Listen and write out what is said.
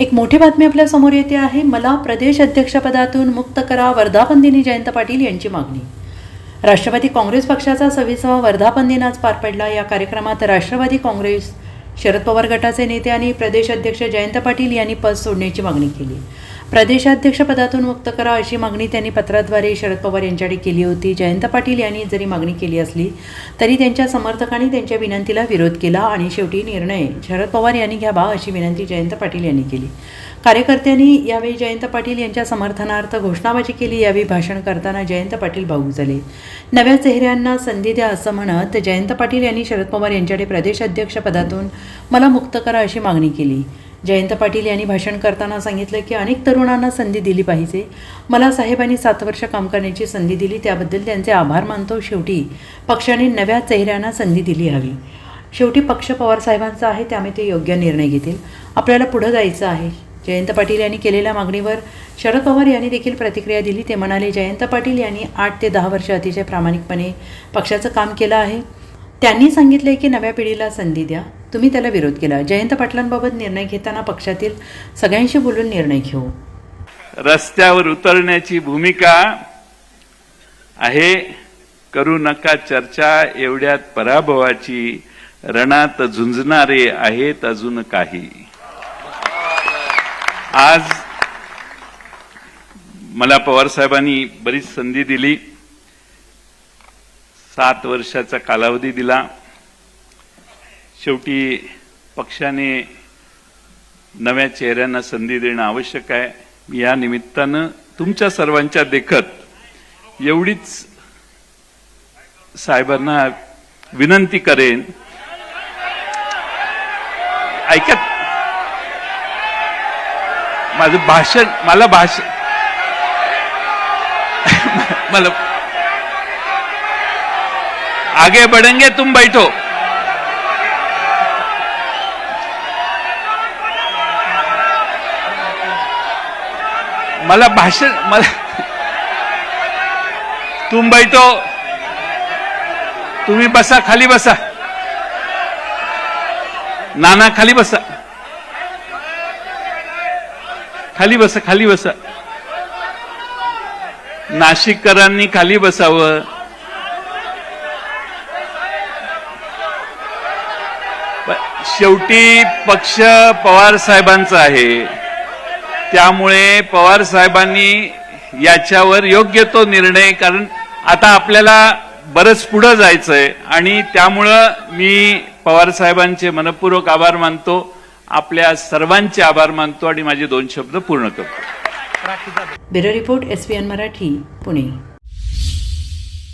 एक मोठी बातमी आपल्यासमोर येते आहे. मला प्रदेश अध्यक्षपदातून मुक्त करा वर्धापनदिनी जयंत पाटील यांची मागणी. राष्ट्रवादी काँग्रेस पक्षाचा सव्वीसावा वर्धापन दिन आज पार पडला. या कार्यक्रमात राष्ट्रवादी काँग्रेस शरद पवार गटाचे नेते आणि प्रदेश अध्यक्ष जयंत पाटील यांनी पद सोडण्याची मागणी केली. प्रदेशाध्यक्षपदातून मुक्त करा अशी मागणी त्यांनी पत्राद्वारे शरद पवार यांच्याकडे केली होती. जयंत पाटील यांनी जरी मागणी केली असली तरी त्यांच्या समर्थकांनी त्यांच्या विनंतीला विरोध केला आणि शेवटी निर्णय शरद पवार यांनी घ्यावा अशी विनंती जयंत पाटील यांनी केली. कार्यकर्त्यांनी यावेळी जयंत पाटील यांच्या समर्थनार्थ घोषणाबाजी केली यावेळी भाषण करताना जयंत पाटील भाऊक झाले. नव्या चेहऱ्यांना संधी द्या असं म्हणत जयंत पाटील यांनी शरद पवार यांच्याकडे प्रदेशाध्यक्षपदातून मला मुक्त करा अशी मागणी केली. जयंत पाटील यांनी भाषण करताना सांगितलं की अनेक तरुणांना संधी दिली पाहिजे. मला साहेबांनी सात वर्ष काम करण्याची संधी दिली त्याबद्दल त्यांचे आभार मानतो. शेवटी पक्षाने नव्या चेहऱ्यांना संधी दिली हवी. शेवटी पक्ष पवारसाहेबांचा आहे त्यामुळे ते योग्य निर्णय घेतील. आपल्याला पुढं जायचं आहे. जयंत पाटील यांनी केलेल्या मागणीवर शरद पवार यांनी देखील प्रतिक्रिया दिली. ते म्हणाले जयंत पाटील यांनी आठ ते दहा वर्ष अतिशय प्रामाणिकपणे पक्षाचं काम केलं आहे. त्यांनी सांगितले की नव्या पिढीला संधी द्या. तुम्ही त्याला विरोध केला. जयंत पाटलांबाबत निर्णय घेताना पक्षातील सगळ्यांशी बोलून निर्णय घेऊ. रस्त्यावर उतरण्याची भूमिका आहे. करू नका चर्चा. एवढ्यात पराभवाची रणात झुंजणारे आहेत अजून काही. आज मला पवार साहेबांनी बरीच संधी दिली. सात वर्षाचा कालावधी दिला. शेवटी पक्षाने नव्या चेहऱ्यांना संधी देणं आवश्यक आहे. या निमित्तानं तुमच्या सर्वांच्या देखत एवढीच साहेबांना विनंती करेन. ऐकत माझं भाषण मला भाषण मला आगे बढ़ेंगे तुम बैठो. मला भाषण मला तुम बैठो तुम्ही बसा खाली बसा. नाना खाली बसा. खाली बसा खाली बसा. नाशिककरांनी खाली बसावं. शेवटी पक्ष पवार साहेबांचा आहे. त्यामुळे पवार साहेबांनी याच्यावर योग्य तो निर्णय कारण आता आपल्याला बरंच पुढं जायचंय. आणि त्यामुळं मी पवार साहेबांचे मनपूर्वक आभार मानतो आपल्या सर्वांचे आभार मानतो आणि माझे दोन शब्द पूर्ण करतो. Bureau report S Marathi Pune.